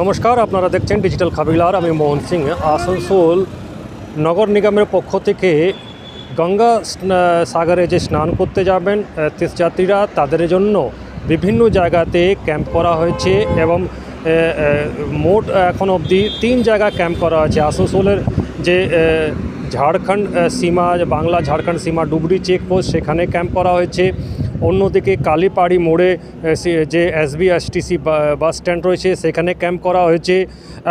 নমস্কার, আপনারা দেখছেন ডিজিটাল খাবিলার। আমি মোহন সিং, আসানসোল নগর নিগমের পক্ষ থেকে গঙ্গা সাগরে যে স্নান করতে যাবেন তীর্থযাত্রীরা, তাদের জন্য বিভিন্ন জায়গাতে ক্যাম্প করা হয়েছে এবং মোট এখন অবধি তিন জায়গা ক্যাম্প করা হয়েছে আসানসোলের যে ঝাড়খণ্ড সীমা, বাংলা ঝাড়খণ্ড সীমা ডুবরি চেকপোস্ট, সেখানে ক্যাম্প করা হয়েছে। অন্যদিকে কালীপাড়ি মোড়ে যে এসবি এসটিসি বাস স্ট্যান্ড রয়েছে, সেখানে ক্যাম্প করা হয়েছে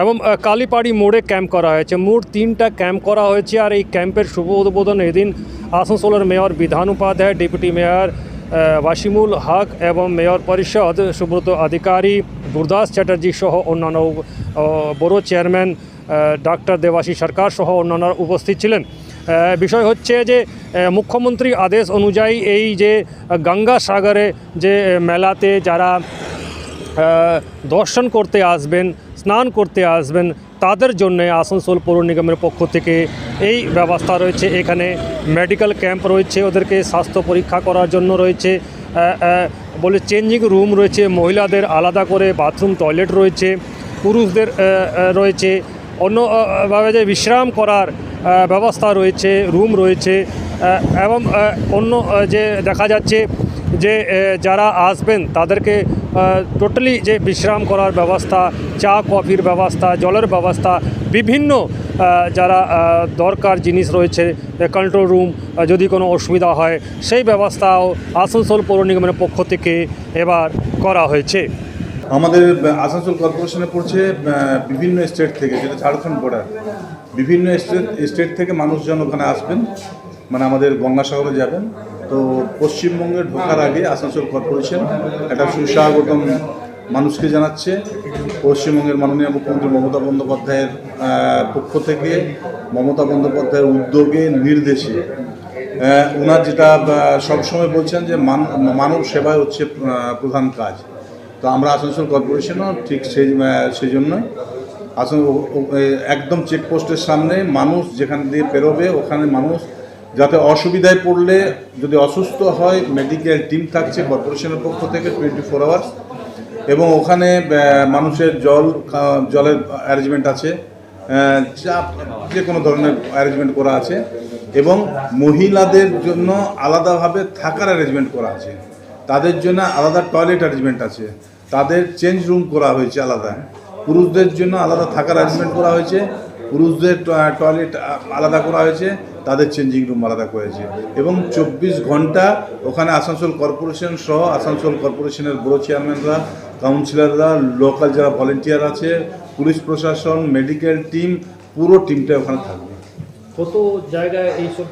এবং কালীপাড়ি মোড়ে ক্যাম্প করা হয়েছে। মোট তিনটা ক্যাম্প করা হয়েছে আর এই ক্যাম্পের শুভ উদ্বোধন এদিন আসানসোলের mayor Bidhan Upadhyay, deputy mayor Wasimul Haque এবং মেয়র পরিষদ, সুব্রত অধিকারী গুরদাস চ্যাটার্জি সহ অন্যান্য বড় চেয়ারম্যান ডাক্তার দেবাশী সরকার সহ অন্যান্যরা উপস্থিত ছিলেন। বিষয় হচ্ছে যে মুখ্যমন্ত্রী আদেশ অনুযায়ী এই যে গঙ্গা সাগরে যে মেলাতে যারা দর্শন করতে আসবেন, স্নান করতে আসবেন, তাদের জন্য আসানসোল পৌর নিগমের পক্ষ থেকে এই ব্যবস্থা রয়েছে। এখানে মেডিকেল ক্যাম্প রয়েছে, ওদেরকে স্বাস্থ্য পরীক্ষা করার জন্য রয়েছে। বলে চেঞ্জিং রুম রয়েছে, মহিলাদের আলাদা করে বাথরুম, টয়লেট রয়েছে, পুরুষদের রয়েছে। অন্যভাবে যে বিশ্রাম করার ব্যবস্থা রয়েছে রুম রয়েছে এবং অন্য যে দেখা যাচ্ছে যে যারা আসবেন তাদেরকে টোটালি যে বিশ্রাম করার ব্যবস্থা, চা কফির ব্যবস্থা, জলের ব্যবস্থা, বিভিন্ন যারা দরকার জিনিস রয়েছে কন্ট্রোল রুম যদি কোনো অসুবিধা হয়, সেই ব্যবস্থাও আসানসোল পৌর নিগমের পক্ষ থেকে এবার করা হয়েছে। আমাদের আসানসোল কর্পোরেশনে পড়ছে বিভিন্ন স্টেট থেকে, যেটা ঝাড়খণ্ড বর্ডার বিভিন্ন স্টেট স্টেট থেকে মানুষজন ওখানে আসবেন মানে আমাদের গঙ্গাসাগরে যাবেন। তো পশ্চিমবঙ্গে ঢোকার আগে আসানসোল কর্পোরেশন একটা সুস্বাগতম মানুষকে জানাচ্ছে। পশ্চিমবঙ্গের মাননীয় মুখ্যমন্ত্রী মমতা বন্দ্যোপাধ্যায়ের পক্ষ থেকে মমতা বন্দ্যোপাধ্যায়ের উদ্যোগে, নির্দেশে ওনার যেটা সবসময় বলছেন যে মান, মানব সেবাই হচ্ছে প্রধান কাজ। তো আমরা আসানসোল কর্পোরেশনও ঠিক সেই সেই জন্যই আসান একদম চেকপোস্টের সামনে মানুষ যেখান দিয়ে পেরোবে ওখানে মানুষ যাতে অসুবিধায় পড়লে যদি অসুস্থ হয় মেডিকেল টিম থাকছে কর্পোরেশনের পক্ষ থেকে টোয়েন্টি ফোর আওয়ার্স এবং ওখানে মানুষের জল জলের অ্যারেঞ্জমেন্ট আছে আহ, চা যে কোনো ধরনের অ্যারেঞ্জমেন্ট করা আছে। এবং মহিলাদের জন্য আলাদাভাবে থাকার অ্যারেঞ্জমেন্ট করা আছে। তাদের জন্য আলাদা টয়লেট অ্যারেঞ্জমেন্ট আছে। তাদের চেঞ্জ রুম করা হয়েছে আলাদা। পুরুষদের জন্য আলাদা থাকার অ্যারেঞ্জমেন্ট করা হয়েছে। পুরুষদের টয়লেট আলাদা করা হয়েছে। তাদের চেঞ্জিং রুম আলাদা করেছে এবং চব্বিশ ঘণ্টা ওখানে আসানসোল কর্পোরেশন সহ আসানসোল কর্পোরেশনের বড় চেয়ারম্যানরা কাউন্সিলররা লোকাল যারা ভলেন্টিয়ার আছে, পুলিশ প্রশাসন মেডিকেল টিম পুরো টিমটা ওখানে থাকবে। কত জায়গায় এইসব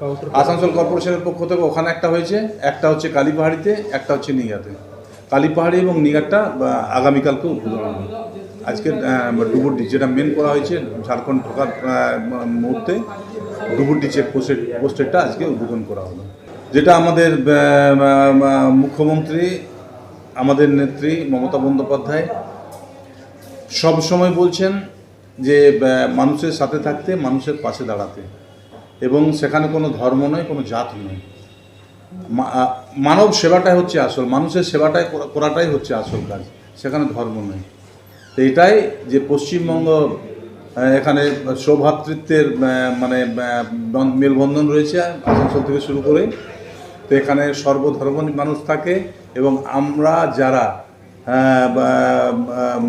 কাউন্টার আসানসোল কর্পোরেশনের পক্ষ থেকে ওখানে একটা হয়েছে একটা হচ্ছে কালীপাহাড়িতে একটা হচ্ছে নিগাতে কালীপাহাড়ি এবং নিগারটা আগামীকালকে উদ্বোধন হবে। আজকে ডুবুরডি যেটা মেন করা হয়েছে ঝাড়খণ্ড ঢোকার মুহূর্তে ডুবুরডি চেক পোস্টের পোস্টেরটা আজকে উদ্বোধন করা হলো যেটা আমাদের মুখ্যমন্ত্রী আমাদের নেত্রী মমতা বন্দ্যোপাধ্যায় সব সময় বলছেন যে মানুষের সাথে থাকতে, মানুষের পাশে দাঁড়াতে। এবং সেখানে কোনো ধর্ম নয়, কোনো জাত নয়। মানব সেবাটাই হচ্ছে আসল। মানুষের সেবাটাই করাটাই হচ্ছে আসল কাজ। সেখানে ধর্ম নয়। তো এটাই যে পশ্চিমবঙ্গ এখানে সৌভাতৃত্বের মানে মেলবন্ধন রয়েছে আসানসোল থেকে শুরু করে। তো এখানে সর্বধর্ম মানুষ থাকে এবং আমরা যারা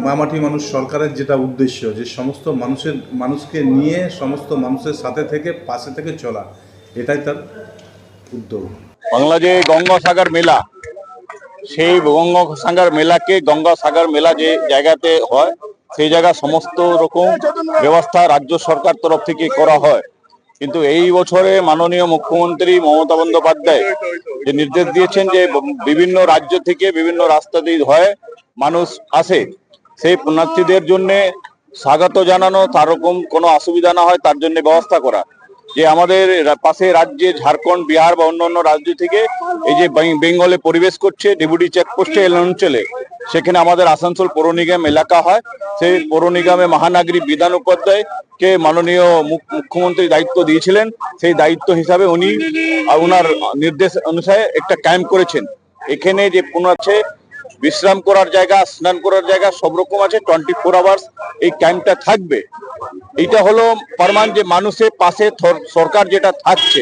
মামাটি মানুষ সরকারের যেটা উদ্দেশ্য, যে সমস্ত মানুষের, মানুষকে নিয়ে সমস্ত মানুষের সাথে থেকে পাশে থেকে চলা, এটাই তার উদ্যোগ। বাংলা যে গঙ্গাসাগর মেলা, সেই গঙ্গাসাগর মেলাকে গঙ্গাসাগর মেলা যে জায়গাতে হয়, সেই জায়গা সমস্ত রকম ব্যবস্থা রাজ্য সরকার তরফ থেকে করা হয়। কিন্তু এই বছরে মাননীয় মুখ্যমন্ত্রী মমতা বন্দ্যোপাধ্যায় যে নির্দেশ দিয়েছেন যে বিভিন্ন রাজ্য থেকে বিভিন্ন রাস্তা দিয়ে হয়, মানুষ আসে, সেই পুণ্যার্থীদের জন্যে স্বাগত জানানো তার রকম কোনো অসুবিধা না হয়, তার জন্য ব্যবস্থা করা। যে আমাদের পাশে রাজ্যে ঝাড়খণ্ড, বিহার বা অন্যান্য রাজ্য থেকে এই যে বেঙ্গলে পরিবেশ করছে, ডেপুটি চেকপোস্টে এল অঞ্চলে সেখানে আমাদের আসানসোল পৌর নিগম এলাকা হয়। সেই পৌর নিগমে মহানাগরিক বিধান উপাধ্যায় কে মাননীয় মুখ- মুখ্যমন্ত্রী দায়িত্ব দিয়েছিলেন। সেই দায়িত্ব হিসাবে উনি ওনার নির্দেশ অনুসারে একটা ক্যাম্প করেছেন। এখানে যে পুনরাচ্ছে বিশ্রাম করার জায়গা, স্নান করার জায়গা, সব রকম আছে টোয়েন্টি ফোর আওয়ার্স এই ক্যাম্পটা থাকবে। এটা হলো পারমান যে মানুষের পাশে সরকার যেটা থাকছে।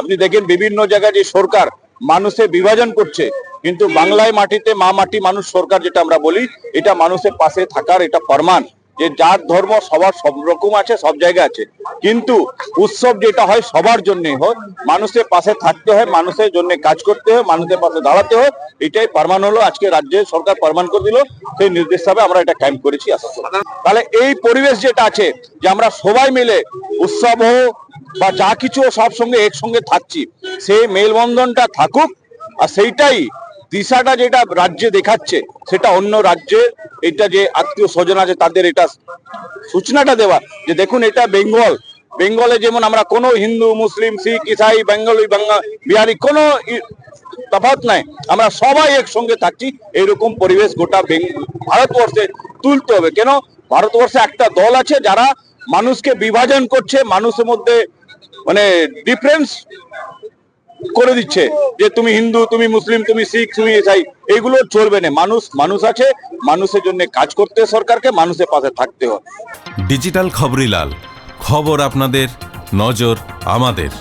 আপনি দেখেন বিভিন্ন জায়গায় যে সরকার মানুষে বিভাজন করছে, কিন্তু বাংলায় মাটিতে মা মাটি মানুষ সরকার যেটা আমরা বলি, এটা মানুষের পাশে থাকার এটা প্রমাণ যে যার ধর্ম সবার সব রকম আছে, সব জায়গায় আছে। কিন্তু উৎসব যেটা হয় সবার জন্যই হোক, মানুষের পাশে থাকতে হয়, মানুষের জন্য কাজ করতে হয়, মানুষের পাশে দাঁড়াতে হয়, এটাই প্রমাণ হলো, আজকে রাজ্যের সরকার প্রমাণ করে দিল, সেই নির্দেশ হিসাবে আমরা এটা ক্যাম্প করেছি তাহলে এই পরিবেশ যেটা আছে, যে আমরা সবাই মিলে উৎসব হোক বা যা কিছু সব সঙ্গে একসঙ্গে থাকছি, সেই মেলবন্ধনটা থাকুক, আর সেইটাই দিশাটা যেটা রাজ্যে দেখাচ্ছে, সেটা অন্য রাজ্যে এটা যে আত্মীয় স্বজন আছে তাদের এটা সূচনাটা দেওয়া। যে দেখুন এটা বেঙ্গল। বেঙ্গলে যেমন আমরা কোনো হিন্দু, মুসলিম, শিখ, ইসাই, বেঙ্গলি বিহারি কোনো তফাৎ নাই। আমরা সবাই একসঙ্গে থাকছি, এরকম পরিবেশ গোটা ভারতবর্ষে তুলতে হবে। কেন? ভারতবর্ষে একটা দল আছে যারা মানুষকে বিভাজন করছে, মানুষের মধ্যে মানে ডিফারেন্স করে দিচ্ছে যে তুমি হিন্দু, তুমি মুসলিম, তুমি শিখ, তুমি ইসাই এগুলো চলবে না। মানুষ মানুষ আছে, মানুষের জন্য কাজ করতে সরকারকে, মানুষের পাশে থাকতে হয় ডিজিটাল খবরিলাল খবর আপনাদের, নজর আমাদের।